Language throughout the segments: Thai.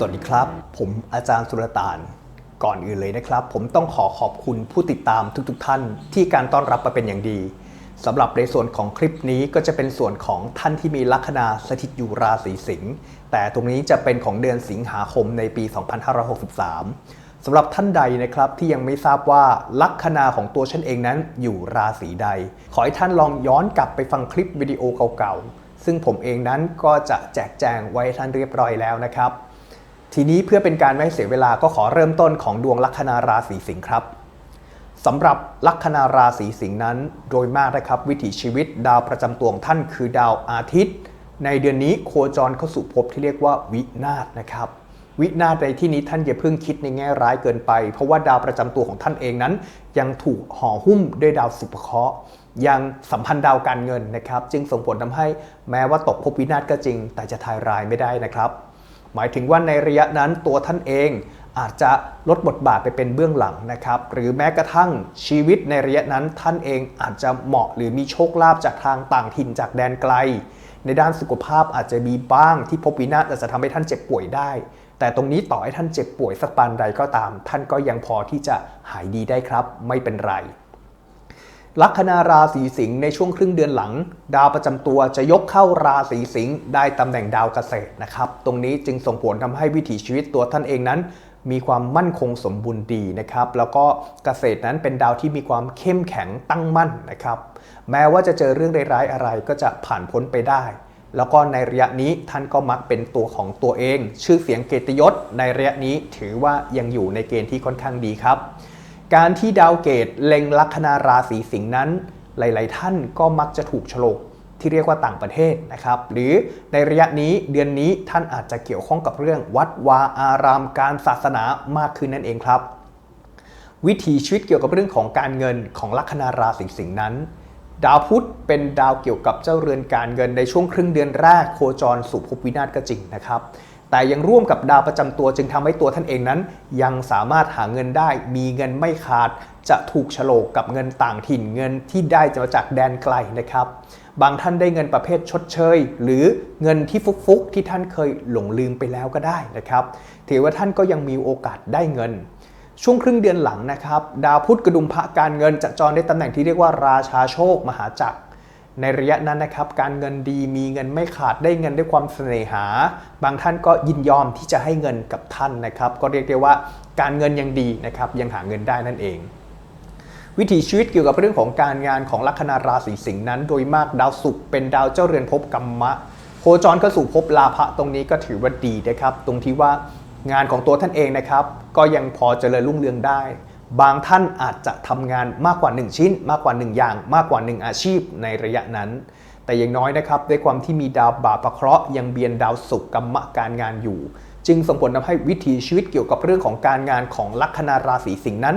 สวัสดีครับ ผมอาจารย์สุรตาน ก่อนอื่นเลยนะครับ ผมต้องขอขอบคุณผู้ติดตามทุกๆทท่าน ที่การต้อนรับมาเป็นอย่างดีสำหรับในส่วนของคลิปนี้ก็จะเป็นส่วนของท่านที่มีลัคนาสถิตอยู่ราศีสิงห์แต่ตรงนี้จะเป็นของเดือนสิงหาคมในปี 2563 สำหรับท่านใดนะครับที่ยังไม่ทราบว่าลัคนาของตัวฉันเองนั้นอยู่ราศีใด ขอให้ท่านลองย้อนกลับไปฟังคลิปวิดีโอเก่าๆซึ่งผมเองนั้นก็จะแจกแจงไว้ท่านเรียบร้อยแล้วนะครับ ทีนี้เพื่อเป็นการไม่เสียเวลาก็ขอเริ่มต้นของดวงลัคนาราศีสิงห์ครับสำหรับลัคนาราศีสิงห์นั้น โดยมากนะครับวิถีชีวิตดาวประจำตัวของท่านคือดาวอาทิตย์ ในเดือนนี้โคจรเข้าสู่ภพที่เรียกว่าวินาศนะครับวินาศในที่นี้ท่านอย่าเพิ่งคิดในแง่ร้ายเกินไป เพราะว่าดาวประจำตัวของท่านเองนั้น ยังถูกห่อหุ้มด้วยดาวสุภเคราะห์ยังสัมพันธ์ดาวการเงินนะครับ จึงส่งผลทำให้แม้ว่าตกภพวินาศก็จริง แต่จะทายรายไม่ได้นะครับ หมายถึงว่าในระยะนั้นตัวท่านเองอาจจะลดบทบาทไปเป็นเบื้องหลังนะครับ หรือแม้กระทั่งชีวิตในระยะนั้นท่านเองอาจจะเหมาะหรือมีโชคลาภจากทางต่างถิ่นจากแดนไกล ในด้านสุขภาพอาจจะมีบ้างที่พบวินาศอาจจะทำให้ท่านเจ็บป่วยได้ แต่ตรงนี้ต่อให้ท่านเจ็บป่วยสักปานใดก็ตาม ท่านก็ยังพอที่จะหายดีได้ครับ ไม่เป็นไร ลัคนาราศีสิงห์ในช่วงครึ่งเดือนหลัง ดาวประจำตัวจะยกเข้าราศีสิงห์ได้ตำแหน่งดาวเกษตรนะครับ ตรงนี้จึงส่งผลทำให้วิถีชีวิตตัวท่านเองนั้น มีความมั่นคงสมบูรณ์ดีนะครับ แล้วก็เกษตรนั้นเป็นดาวที่มีความเข้มแข็งตั้งมั่นนะครับ แม้ว่าจะเจอเรื่องร้ายๆอะไรก็จะผ่านพ้นไปได้ แล้วก็ในระยะนี้ท่านก็มักเป็นตัวของตัวเอง ชื่อเสียงเกียรติยศในระยะนี้ถือว่ายังอยู่ในเกณฑ์ที่ค่อนข้างดีครับ การที่ดาวเกตเล็งลัคนาราศีสิงห์นั้น หลาย ๆ ท่านก็มักจะถูกฉลกที่เรียกว่าต่างประเทศนะครับ หรือในระยะนี้เดือนนี้ท่านอาจจะเกี่ยวข้องกับเรื่องวัดวาอารามการศาสนามากขึ้นนั่นเองครับ วิถีชีวิตเกี่ยวกับเรื่องของการเงินของลัคนาราศีสิงห์นั้น ดาวพุธเป็นดาวเกี่ยวกับเจ้าเรือนการเงินในช่วงครึ่งเดือนแรกโคจรสู่ภพวินาศก็จริงนะครับ แต่ยังร่วมกับดาวประจำตัวจึงทำให้ตัวท่านเองนั้น ยังสามารถหาเงินได้ มีเงินไม่ขาด จะถูกฉลกกับเงินต่างถิ่นเงินที่ได้มาจากแดนไกลนะครับ บางท่านได้เงินประเภทชดเชย หรือเงินที่ฟุกๆที่ท่านเคยหลงลืมไปแล้วก็ได้นะครับถือว่าท่านก็ยังมีโอกาสได้เงินช่วงครึ่งเดือนหลังนะครับ ดาวพุธกระดุมพระการเงินจะจรในตำแหน่งที่เรียกว่าราชาโชค มหาจักร ในระยะนั้นนะครับการเงินดีมีเงินไม่ขาดได้เงินด้วยความเสน่หา บางท่านก็ยินยอมที่จะให้เงินกับท่านนะครับก็เรียกได้ว่าการเงินยังดีนะครับยังหาเงินได้นั่นเอง วิถีชีวิตเกี่ยวกับเรื่องของการงานของลัคนาราศีสิงห์นั้น โดยมากดาวศุกร์เป็นดาวเจ้าเรือนภพกรรมะ โคจรก็สู่ภพลาภะตรงนี้ก็ถือว่าดีนะครับ ตรงที่ว่างานของตัวท่านเองนะครับ ก็ยังพอเจริญรุ่งเรืองได้ บางท่านอาจจะทำงานมากกว่า 1 ชิ้น มากกว่า 1 อย่าง มากกว่า 1 อาชีพในระยะนั้น แต่อย่างน้อยนะครับด้วยความที่มีดาวบาปะเคราะห์ยังเบียนดาวศุกร์กรรมะการงานอยู่ จึงส่งผลทำให้วิถีชีวิตเกี่ยวกับเรื่องของการงานของลัคนาราศีสิงห์นั้น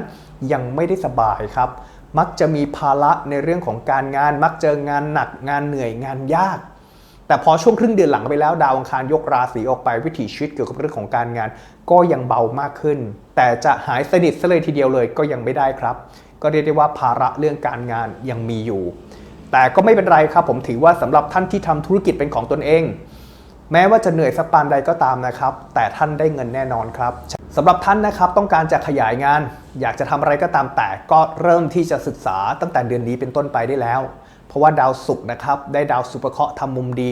ยังไม่ได้สบายครับ มักจะมีภาระในเรื่องของการงาน มักเจองานหนักงานเหนื่อยงานยาก แต่พอช่วงครึ่งเดือนหลังไปแล้วดาวอังคารยกราศีออกไปวิถีชีวิตเกี่ยวกับเรื่องของการงาน ก็ยังเบามากขึ้น แต่จะหายสนิทซะเลยทีเดียวเลยก็ยังไม่ได้ครับ ก็เรียกได้ว่าภาระเรื่องการงานยังมีอยู่ แต่ก็ไม่เป็นไรครับ ผมถือว่าสำหรับท่านที่ทำธุรกิจเป็นของตนเอง แม้ว่าจะเหนื่อยสักปานใดก็ตามนะครับ แต่ท่านได้เงินแน่นอนครับสำหรับท่านนะครับต้องการจะขยายงาน อยากจะทำอะไรก็ตามแต่ก็เริ่มที่จะศึกษาตั้งแต่เดือนนี้เป็นต้นไปได้แล้ว เพราะว่าดาวศุกร์นะครับได้ดาวสุภเคราะห์ทำมุมดี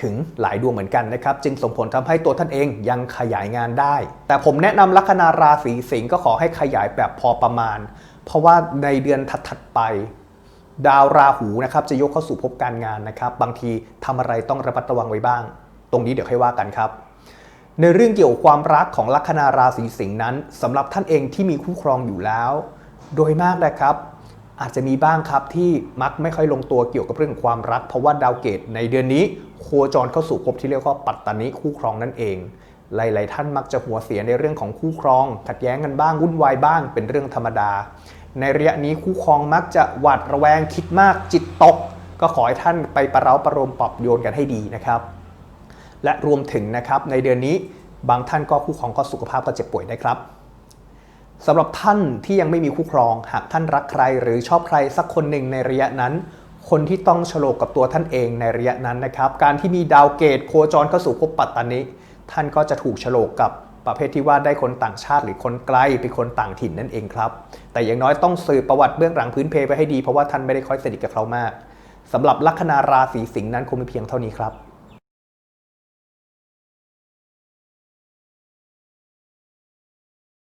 ถึงหลายดวงเหมือนกันนะครับ จึงส่งผลทำให้ตัวท่านเองยังขยายงานได้ แต่ผมแนะนำลัคนาราศีสิงห์ก็ขอให้ขยายแบบพอประมาณ เพราะว่าในเดือนถัดๆไป ดาวราหูนะครับจะยกเข้าสู่ภพการงานนะครับ บางทีทำอะไรต้องระมัดระวังไว้บ้าง ตรงนี้เดี๋ยวค่อยว่ากันครับ ในเรื่องเกี่ยวกับความรักของลัคนาราศีสิงห์นั้นสำหรับท่านเองที่มีคู่ครองอยู่แล้ว โดยมากนะครับ อาจจะมีบ้างครับที่มักไม่ค่อยลงตัวเกี่ยวกับเรื่องความรัก เพราะว่าดาวเกตในเดือนนี้ โคจรเข้าสู่ภพที่เรียกว่าปัตตานิคู่ครองนั่นเอง หลาย ๆ ท่านมักจะหัวเสียในเรื่องของคู่ครอง ขัดแย้งกันบ้างวุ่นวายบ้าง เป็นเรื่องธรรมดา ในระยะนี้คู่ครองมักจะหวาดระแวงคิดมากจิตตก ก็ขอให้ท่านไปประเราประโลมปรับโยนกันให้ดีนะครับและรวมถึงนะครับในเดือนนี้บางท่านก็คู่ครองก็สุขภาพก็เจ็บป่วยได้ครับ สำหรับท่านที่ยังไม่มีคู่ครอง หากท่านรักใครหรือชอบใครสักคนหนึ่งในระยะนั้น คนที่ต้องฉลกกับตัวท่านเองในระยะนั้นนะครับ การที่มีดาวเกตโคจรเข้าสู่ภพปัตตานิท่านก็จะถูกโฉลกกับประเภทที่ว่าได้คนต่างชาติหรือคนไกลเป็นคนต่างถิ่นนั่นเองครับ แต่อย่างน้อยต้องสืบประวัติเบื้องหลังพื้นเพไปให้ดีเพราะว่าท่านไม่ได้ค่อยสนิทกับเขามากสำหรับลัคนาราศีสิงห์นั้นคงมีเพียงเท่านี้ครับ